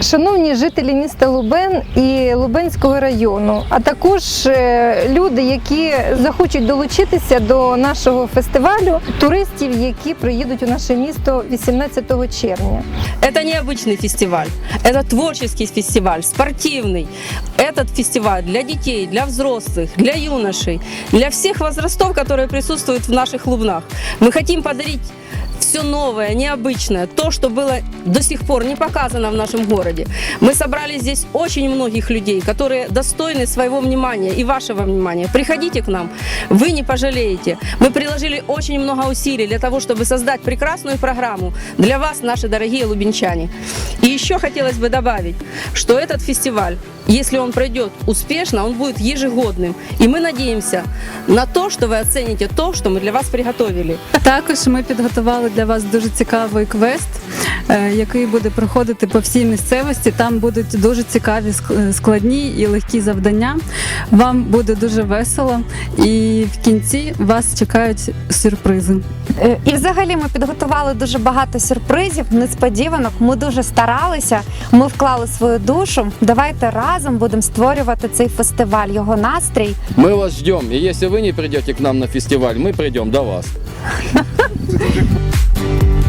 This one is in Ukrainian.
Шановні жителі міста Лубен і Лубенського району, а також е, люди, які захочуть долучитися до нашого фестивалю, туристів, які приїдуть у наше місто 18 червня. Это необычный фестиваль, это творческий фестиваль, спортивный. Этот фестиваль для детей, для взрослых, для юношей, для всех возрастов, которые присутствуют в наших лубнах. Мы хотим подарить Все новое, необычное, то, что было до сих пор не показано в нашем городе. Мы собрали здесь очень многих людей, которые достойны своего внимания и вашего внимания. Приходите к нам, вы не пожалеете. Мы приложили очень много усилий для того, чтобы создать прекрасную программу для вас, наши дорогие лубенчане. И еще хотелось бы добавить, что этот фестиваль, если он пройдет успешно, он будет ежегодным. И мы надеемся на то, что вы оцените то, что мы для вас приготовили. Також ми підготували для вас дуже цікавий квест, е, який буде проходити по всій місцевості. Там будуть дуже цікаві ск- складні і легкі завдання. Вам буде дуже весело, і в кінці вас чекають сюрпризи. Е, І взагалі ми підготували дуже багато сюрпризів, несподіванок. Ми дуже старалися. Ми вклали свою душу. Давайте разом будемо створювати цей фестиваль, його настрій. Мы вас ждем, и если вы не придете к нам на фестиваль, мы придем до вас.